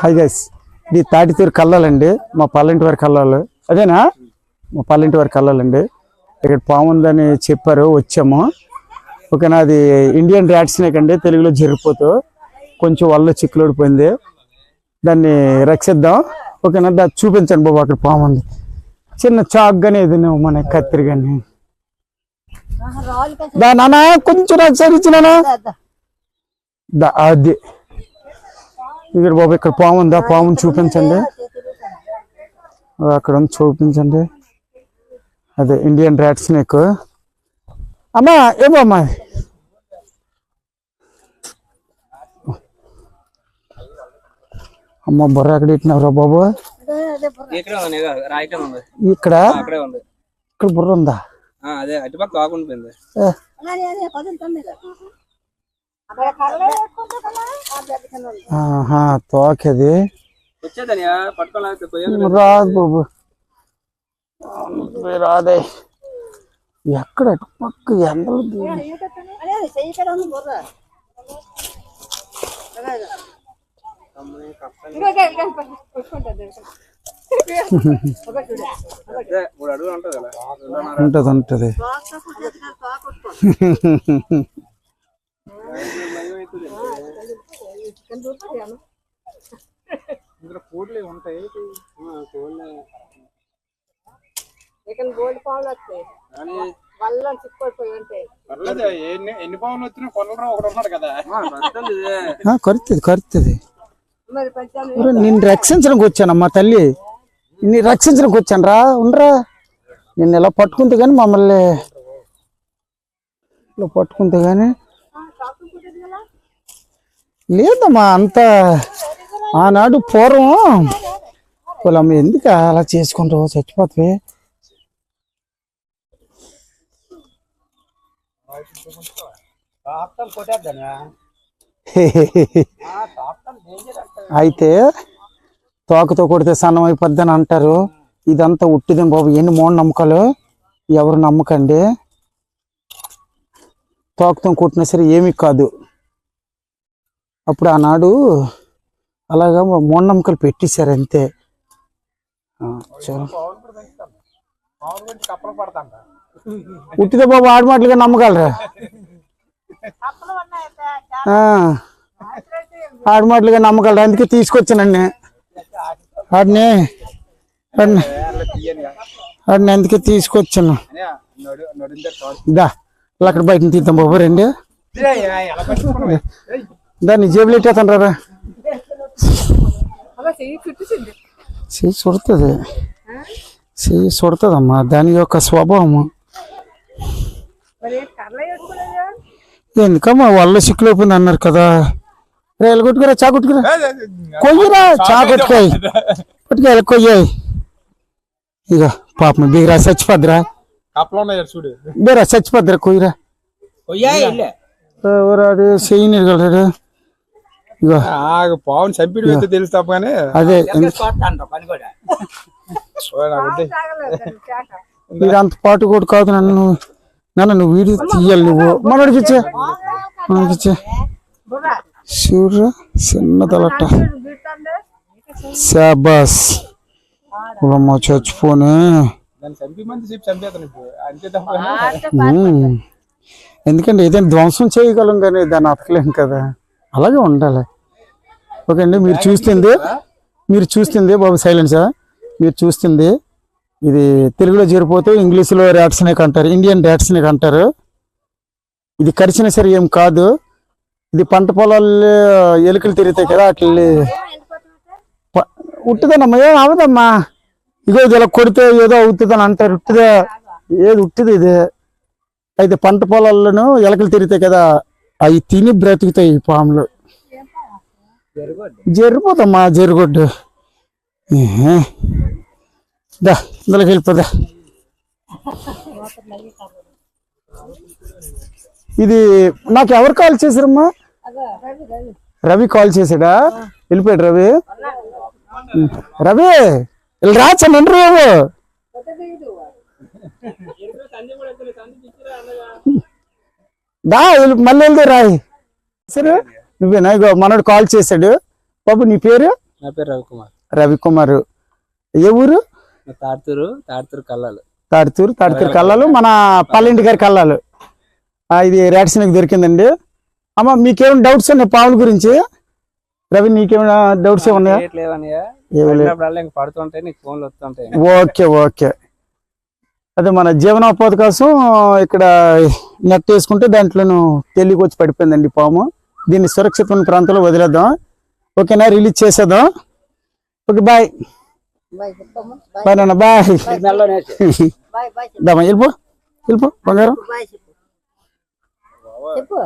Hi guys ఇది తాటితూరు కళ్ళాలండి. మా పల్లింటి వారి కల్లాలు అదేనా? మా పల్లింటి వారి కల్లాలండి ఇక్కడ పాము ఉందని చెప్పారు వచ్చాము. ఓకేనా? అది ఇండియన్ ర్యాట్ స్నేక్ అండి తెలుగులో జరిగిపోతూ కొంచెం వల్ల చిక్కులోడిపోయింది. దాన్ని రక్షిద్దాం. ఓకేనా? దాన్ని చూపించండి బాబు అక్కడ పాము ఉంది చిన్న చాక్ కానీ ఇది నువ్వు మన కత్తిరి కానీ. దా నానా కొంచెం నాకు సరి అది. ఇక్కడ బాబు ఇక్కడ పాము ఉందా? పాముని చూపించండి. అక్కడ ఉంది చూపించండి. అదే ఇండియన్ ర్యాట్ స్నేక్ అమ్మా ఏమో అమ్మా. అమ్మ బుర్ర ఎక్కడ ఇట్టినావురా బాబు? ఇక్కడే ఇక్కడ? అక్కడే ఉంది. ఇక్కడ బుర్ర ఉందా? ఆ, అదే అటుపక్క ఆహా తోకది రాదు బాబు రాదే ఎక్కడ పక్క ఎండలు. ఉంటది ఉంటది ఇందులో ఉంటాయి ఇక్కడ గోల్డ్ పావులు వస్తాయి కానీ వల్ల చిక్కుపోయి ఉంటాయి ఎన్ని ఎన్ని వచ్చినా కొనరా ఒకటి ఉన్నాడు కదా ఆ, వస్తుంది కరుతుంది కరుతుంది నిన్ను రక్షించడానికి వచ్చానమ్మా తల్లి. నేను రక్షించడానికి వచ్చాను రా ఉండరా. నిన్ను ఇలా పట్టుకుంటే కానీ మమ్మల్ని ఇలా పట్టుకుంటే కానీ లేదమ్మా అంత ఆనాడు పూర్వం. పొలం ఎందుకు అలా చేసుకుంటావు చచ్చిపోతే అయితే తోకతో కొడితే సన్నం అయిపోద్ది అని అంటారు. ఇదంతా ఉట్టిదేం బాబు ఎన్ని మూడు నమ్మకాలు? ఎవరు నమ్మకండి? తోకతో కొట్టినా సరే ఏమీ కాదు. అప్పుడు ఆనాడు అలాగా మూఢనమ్మకాలు పెట్టేశారు అంతే. ఉట్టిదే బాబు ఆడమాటలుగా నమ్మగలరా? ఆ, ఆడమాటలుగా నమ్మగలరా? అందుకే తీసుకొచ్చానండి ఆడిని ఆడిని అందుకే తీసుకొచ్చాను. దా అక్కడ బయట తీద్దాం బాబు రండి. దాన్ని జేబులు ఎట్టేస్తాను రా అలా చెయ్యి చుట్టేసింది చెయ్యి సుడుతుందమ్మా దాని యొక్క స్వభావము ఎందుకమ్మా వాళ్ళ సిక్కులైపోయింది అన్నారు కదా రేలు కొట్టుకురా చా కొట్టుకురా కొయ్యరా చా కొట్టుకోయి కొట్టుకోవాలి కొయ్యాయి ఇక పాపం బీగరా చచ్చిపోద్దిరా బీరా చచ్చిపోద్దిరా కొయ్యరా చెయ్యి ఆగు పావుని చంపిడు వెళ్తే తెలుసు తప్ప కానీ? అదే అంత పాటు కూడా కాదు నన్ను నువ్వు. నన్ను నువ్వు వీడియో తీయాలి నువ్వు. ఇచ్చే. మనోడికి ఇచ్చే. చూడరా చిన్న తలట్ట. శాబాస్. అమ్మ చచ్చిపోనే. ఎందుకంటే ఏదైనా ధ్వంసం చేయగలం కానీ దాన్ని అతకలేం కదా. అలాగే ఉండాలి. ఓకే అండి మీరు చూస్తుంది మీరు చూస్తుంది బాబు సైలెన్సా మీరు చూస్తుంది ఇది తెలుగులో జరిపోతే ఇంగ్లీష్లో ర్యాట్ స్నేక్ అంటారు ఇండియన్ ర్యాట్ స్నేక్ అంటారు ఇది కరిచిన సరే ఏం కాదు. ఇది పంట పొలాల్లో ఎలుకలు తిరుగుతాయి కదా అట్లా. ఉట్టుదనమ్మా ఏం అవదమ్మా ఇగో ఇది ఇలా కొడితే ఏదో అవుతుందని అంటారు ఉట్టిదే. ఏది ఉట్టిది ఇది? అయితే పంట పొలాల్లోనూ ఎలకలు తిరుగుతాయి కదా అవి తిని బ్రతుకుతాయి ఈ పాములు. జరిపోతామ్మా జరుగుడ్డు. దా ఇందులోకి వెళ్ళిపోదా ఇది నాకు ఎవరు కాల్ చేశారమ్మా? రవి కాల్ చేశాడా? వెళ్ళిపోయాడు రవి. రవి వెళ్ళి రాచండి ఇంటర్వ్యూ దా వెళ్ళు- మళ్ళీ వెళ్తే రాయి. సరే. నువ్వేనా? ఇగో మనోడు కాల్ చేశాడు. బాబు నీ పేరు? నా పేరు రవికుమార్. రవికుమార్. ఏ ఊరు? తాడుతూరు తాడుతూరు కళ్ళాలు తాడుతూరు తాడుతూరు కళ్ళాలు మన పల్లెంటి గారి కళ్ళాలు ఆ, ఇది రేట్స్కి దొరికిందండి. అమ్మ మీకేమైనా డౌట్స్ ఉన్నాయి పావుల గురించి? రవి నీకేమైనా డౌట్స్ ఏమన్నాయా ఓకే ఓకే. అదే మన జీవనోపాధి కోసం ఇక్కడ నెట్ వేసుకుంటే దాంట్లోనూ తెలియకి వచ్చి పడిపోయిందండి పాము. దీన్ని సురక్షితమైన ప్రాంతంలో వదిలేద్దాం. ఓకేనా? రిలీజ్ చేసేద్దాం. Okay bye. బాయ్ నాన్న బాయ్. బాయ్ బాయ్ చెప్పు. దామా వెళ్ళిపో వెళ్ళిపో బంగారం. చెప్పు